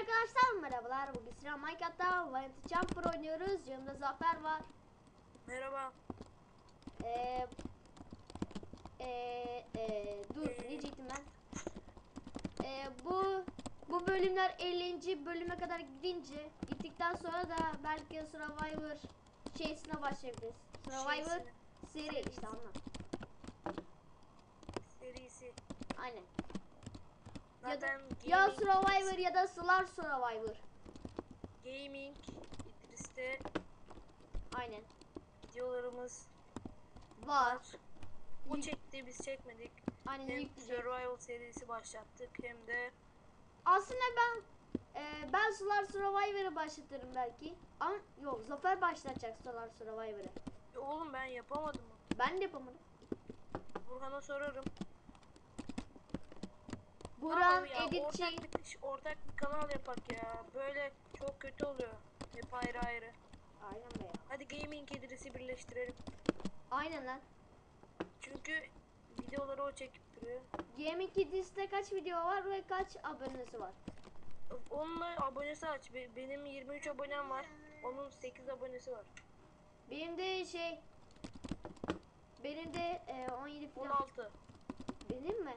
arkadaşlar merhabalar. Bugün sıra Minecraft'ta Vanity Jumper oynuyoruz. Yanımda Zafer var. Merhaba. Ee, ee, ee, dur ne diyecektim ben? Ee, bu bu bölümler 50. bölüme kadar gidince gittikten sonra da belki Survivor şeysine başlayabiliriz. Survivor Şeysine. seri işte anla. Serisi. Aynen. Ya da, ya Survivor ya da Slar Survivor. gaming İdris'te Aynen. videolarımız Var. o Yük- çekti biz çekmedik. Aynen Hem yükleyecek. survival serisi başlattık hem de Aslında ben e, ben Solar Survivor'ı başlatırım belki. Ama yok Zafer başlatacak Solar Survivor'ı. Oğlum ben yapamadım? Ben de yapamadım. Burhan'a sorarım. Buran ya, editçi. ortak bir, ortak bir kanal yapak ya. Böyle çok kötü oluyor. Hep ayrı ayrı. Aynen be. Hadi gaming İdris'i birleştirelim. Aynen lan. Çünkü videoları o çekip duruyor. Gaming Kids'te kaç video var ve kaç abonesi var? Onunla abonesi aç. Be- Benim 23 abonem var. Onun 8 abonesi var. Benim de şey benim de e, 17 falan. 16. Benim mi?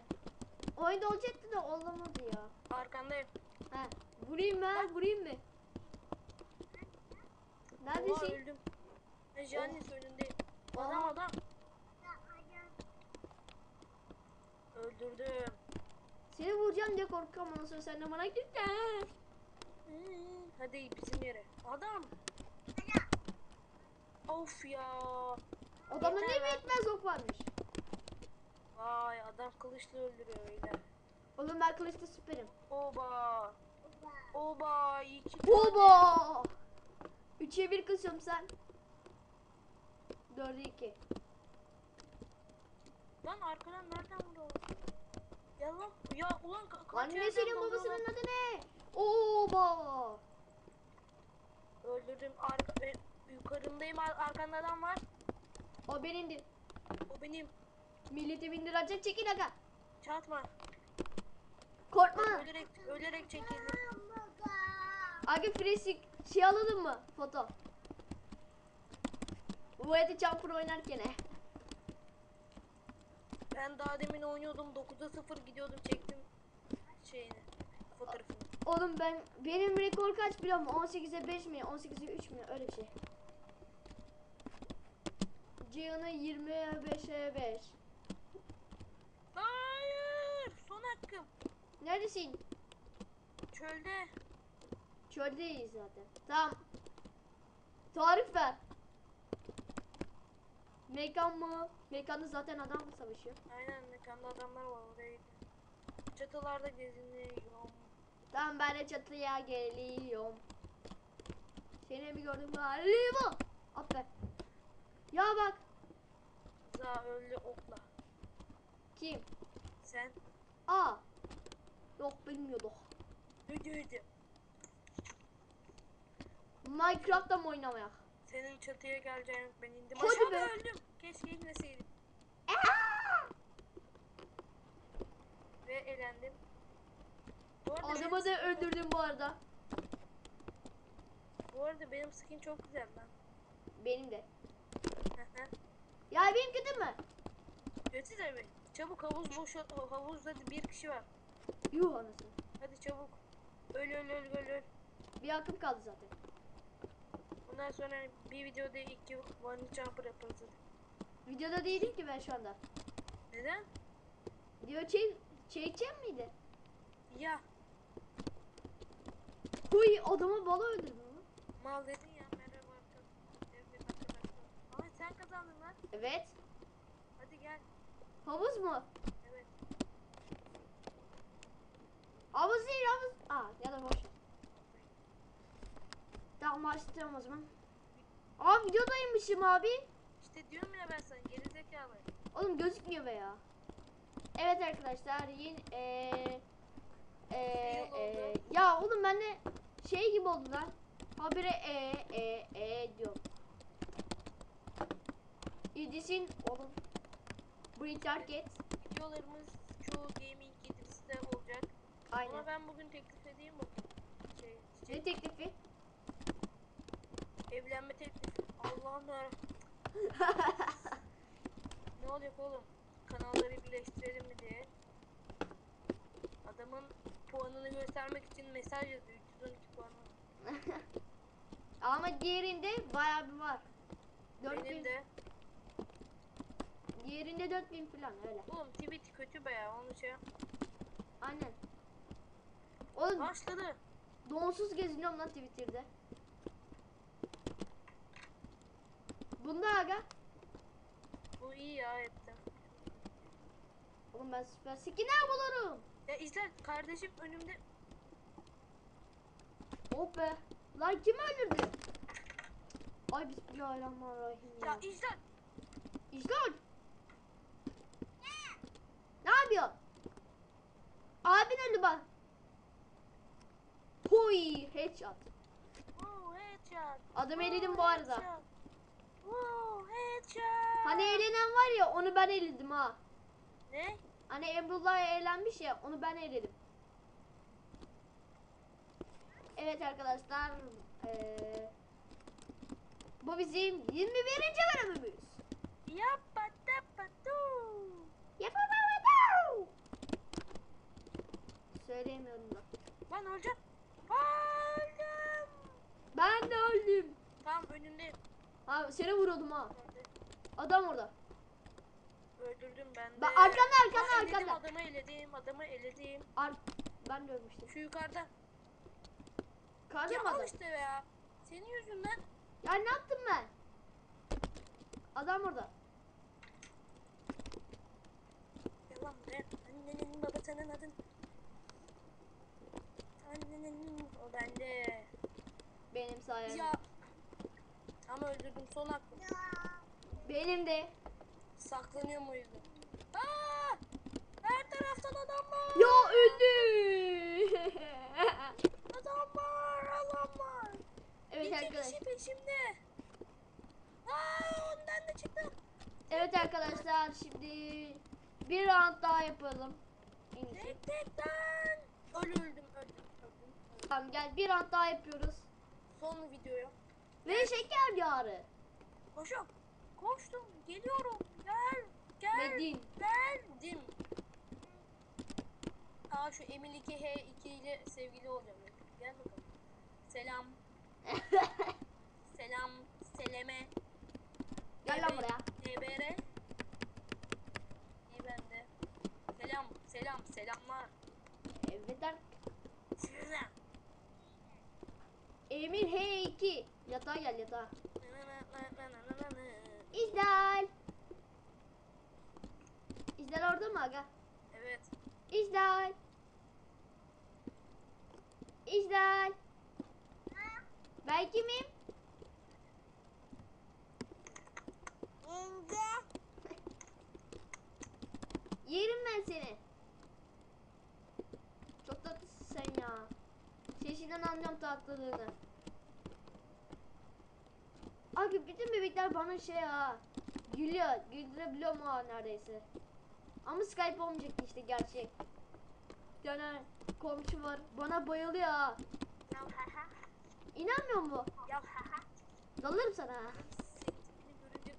Oyunda olacaktı da olamadı ya. Arkandayım. Ha, vurayım mı? Vurayım mı? Oha Neredesin? öldüm. Ben Janis önündeyim. Oha. Adam adam. Öldürdüm. Seni vuracağım diye korkuyorum ondan sonra sen de bana git. Hadi bizim yere. Adam. Of ya. Adamda ne bitmez ok varmış. Vay adam kılıçla öldürüyor öyle. Oğlum ben kılıçta süperim. Oba. Oba. iki Oba! 3'e 1 kısıyorum sen. 4'e 2. Lan arkadan nereden vuruyor? Ya lan ya ulan ka- kaç yerden Annesinin dalıyor babasının lan? adı ne? Oba! Öldürdüm. Arka, e, yukarındayım ar- arkanda adam var. O benimdi. O benim. Milleti bindirecek çekin aga. Çatma. Korkma. Ölerek ölerek çekildim. Aga fresik şey alalım mı? Foto. Bu eti çampur oynarken he. Ben daha demin oynuyordum. 9'a 0 gidiyordum çektim şeyini. Fotoğrafını. Oğlum ben benim rekor kaç biliyor musun? 18'e 5 mi? 18'e 3 mü? Öyle bir şey. Cihan'ı 25'e 5. Hayır. Son hakkım. Neredesin? Çölde. Çöldeyiz zaten. Tamam. Tarif ver. Mekan mı? Mekanda zaten adam savaşıyor? Aynen mekanda adamlar var oraya. Çatılarda geziniyorum. Tamam ben de çatıya geliyorum. Seni bir gördüm galiba. Aferin. Ya bak. Za öldü okla. Kim? Sen Aa. Yok bilmiyorduk. ödüydü. Minecraft'ta mı oynamayak? Senin çatıya geleceğin ben indim. Hadi Aşağıda be. öldüm. Keşke inmeseydim. Aa! Ve elendim. Bu arada, Adamı benim, da öldürdüm bu arada. bu arada benim skin çok güzel lan. Benim de. Hı hı. Ya benim kötü mü? Kötü tabi. Çabuk havuz boş havuzda bir kişi var. Yuh anasını. Hadi çabuk. Öl öl öl öl öl. Bir hakkım kaldı zaten. Bundan sonra bir videoda iki one jumper yaparız. Videoda değilim ki ben şu anda. Neden? Video çek çekeceğim miydi? Ya Huy adamı bala öldürdüm lan. mal dedin ya merhaba. Evet. Ama sen kazandın lan. Evet. Hadi gel. Havuz mu? Evet. Havuz değil havuz. Aa ya da boş. Tamam başlayalım o zaman. Aa videodaymışım abi. İşte diyorum ya ben sana gerizekalı. Oğlum gözükmüyor be ya. Evet arkadaşlar yine eee eee Fail eee oldu. ya oğlum ben de şey gibi oldu lan. Habire e e e diyor. İdisin oğlum. Bring target. Videolarımız çoğu gaming gidisi de olacak. Aynen. Ama ben bugün teklif edeyim bakayım. Ne teklifi? Evlenme teklifi. Allah'ım ya. ne oluyor oğlum? Kanalları birleştirelim mi diye. Adamın puanını göstermek için mesaj yazıyor. 312 puanı. Ama diğerinde bayağı bir var. 4000, Benim de. Diğerinde 4000 falan öyle. Oğlum tweet kötü be ya. Onu şey. Aynen. Oğlum Başladı. donsuz geziniyorum lan Twitter'da. Bunda aga. Bu iyi ya hepten. Oğlum ben süper skiner bulurum. Ya izler kardeşim önümde. Oh be. Lan kim öldürdü? Ay bismillahirrahmanirrahim ya. Ya izler. İşler. Yapıyor? Abin öldü bak. Huy headshot. Woo headshot. Adamı Woo, eledim bu arada. Woo headshot. Hani eğlenen var ya onu ben eledim ha. Ne? Hani Emrullah eğlenmiş ya onu ben eledim. Evet arkadaşlar. eee, bu bizim 21. bölümümüz. Yapatapatu. Yapamadım. Söyleyemiyorum da. Ben öleceğim. Öldüm. Ben de öldüm. Tamam önündeyim. Ha seni vuruyordum ha. Adam orada. Öldürdüm ben de. Ben arkanda Aa, arkanda eledim, arkanda. Adamı eledim, adamı eledim. Ar ben de ölmüştüm. Şu yukarıda. Kardım Ya al adam. işte ya. Senin yüzünden. Ya ne yaptım ben? Adam orada. Yalan be. Annenin babasının adın. Annenin o bende. Benim sayemde. Ya. Ama öldürdüm son hakkım. Benim de. Saklanıyor muydu? Aa! Her taraftan adam var. Ya öldü. Adam var, adam var. evet İki arkadaşlar. kişi peşimde. Aa, ondan da çıktı. Evet arkadaşlar şimdi bir round daha yapalım. En iyisi. Tek tekten. Öl öldüm, öldüm, öldüm. Tamam gel bir round daha yapıyoruz. Son videoya. Ve şeker yarı. Koşum. Koştum. Geliyorum. Gel. Gel. Medin. Geldim. Aa şu Emil 2H2 ile sevgili olacağım. Gel bakalım. Selam. Selam. Seleme. Gel lan buraya. DBR. İyi bende. Selam. Selam. Selamlar. Evet ar- Selam. Emir H2. Yatağa gel yatağa. İzdal. İzdal orada mı aga? Evet. İzdal. İzdal. Ben kimim? Yerim ben seni. Çok tatlısın sen ya. Sesinden anlıyorum tatlılığını. Abi bütün bebekler bana şey ha. Gülüyor. Güldürebiliyor mu ha neredeyse. Ama Skype olmayacak işte gerçek. Tane komşu var. Bana bayılıyor ha. İnanmıyor mu? Dalarım sana ha. Seni görünce.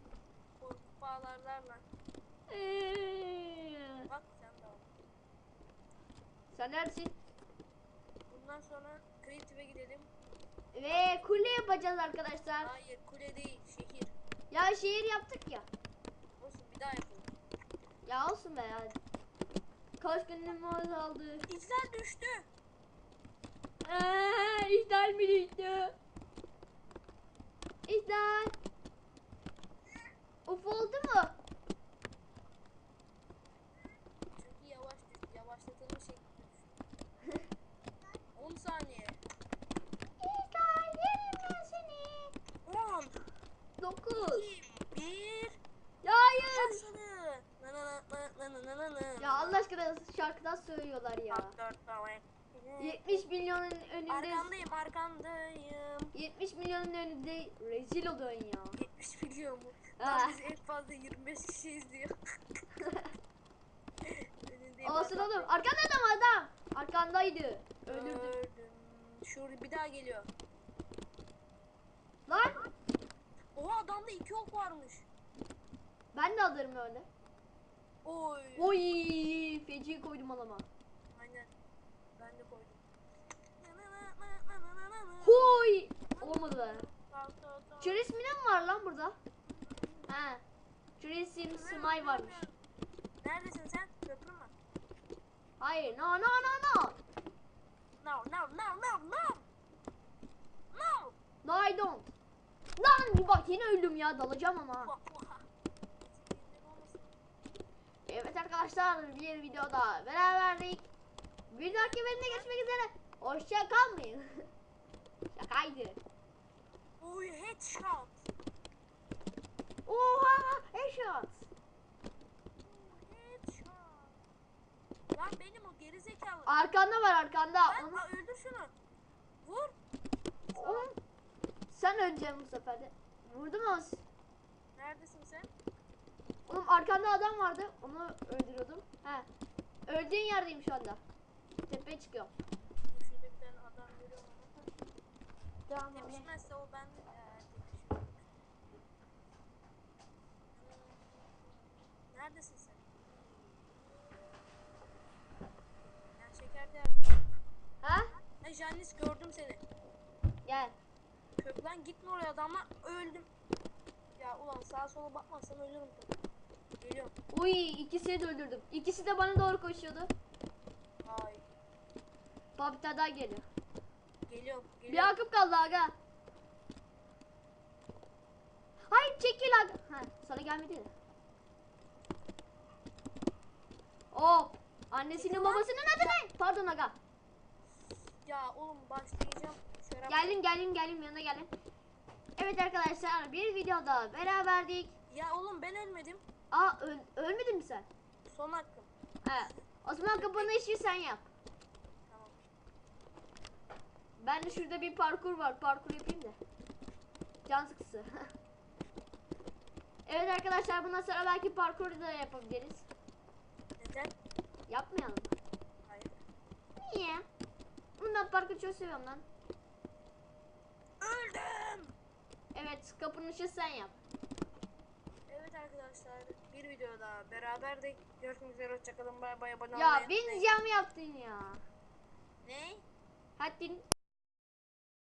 Bak sen de al. Sen neredesin? Bundan sonra Creative'e gidelim. Ve kule yapacağız arkadaşlar. Hayır kule değil şehir. Ya şehir yaptık ya. Olsun bir daha yapalım. Ya olsun be ya. Kaç günüm azaldı. İzler düştü. Eee, İhdal mi düştü? İhdal. Uf oldu mu? Çünkü yavaş düştü. Yavaşlatılmış şekilde düştü. 10 saniye. İhdal yerim ben seni. 10, 9. 2, 1. Ya hayır. Başladı. Na na na na na na na na. Ya Allah aşkına şarkıdan söylüyorlar ya. Bak, dört tane. 70 milyonun önünde Arkandayım arkandayım. 70 milyonun önünde rezil oluyorsun ya. 70 milyon mu? Biz en fazla 25 kişi izliyor. Olsun oğlum. Arkanda adam adam. Arkandaydı. Öldürdüm. Gördüm. Şurada bir daha geliyor. Lan Oha adamda iki ok varmış. ben de alırım öyle. Oy. Oy feci koydum alama. Aynen. Ben de koydum. Huy olmadı be. Ne mi var lan burada? He. Çür isim Smay varmış. Neredesin sen? Köprü mü? Hayır no no no no. No, no, no, no, no. No. No I don't. Lan bak yine öldüm ya dalacağım ama. Vah, vah. Evet arkadaşlar bir videoda beraberdik. Bir dahaki bölümde görüşmek üzere. Hoşça kalmayın. Şakaydı. Oy headshot. Oha headshot. Headshot. Lan benim o geri zekalı. Arkanda var arkanda. Lan Onu, aa, öldür şunu. Vur. onu- sen öleceksin bu sefer de. Vurdum az. Neredesin sen? Oğlum arkanda adam vardı. Onu öldürüyordum. He. Öldüğün yerdeyim şu anda. Tepeye çıkıyorum. Tane adam görüyorum ama. Tamam. Tepişmezse o ben tepişiyorum. Neredesin sen? Ya şeker de Ha? Ha Janis gördüm seni. Gel. Köp lan gitme oraya adamla öldüm. Ya ulan sağa sola bakmazsam ölürüm tabii. Geliyorum. Uy ikisini de öldürdüm. İkisi de bana doğru koşuyordu. Ay. Bir tane daha geliyor. Geliyorum. Bir Geliyorum. akıp kaldı aga. Hayır çekil aga. Ha, sana gelmedi de. Hop. Annesinin babasının adı ne? Pardon aga. Ya oğlum başlayacağım. Şarap. Geldim geldim geldim yanına geldim. Evet arkadaşlar bir videoda beraberdik. Ya oğlum ben ölmedim. Aa öl- ölmedin mi sen? Son hakkım. He. O zaman kapanışı sen yap. Tamam. Ben de şurada bir parkur var. Parkur yapayım da. Can sıkısı. evet arkadaşlar bundan sonra belki parkur da yapabiliriz. Neden? Yapmayalım. Hayır. Niye? Oğlum Ben parkuru çok seviyorum lan. Öldüm. Evet kapanışı sen yap. Evet arkadaşlar bir videoda beraberdik. Görüşmek üzere hoşçakalın. Bay bay abone Ya olmayı beni unutmayın. cam yaptın ya. Ne? Hadi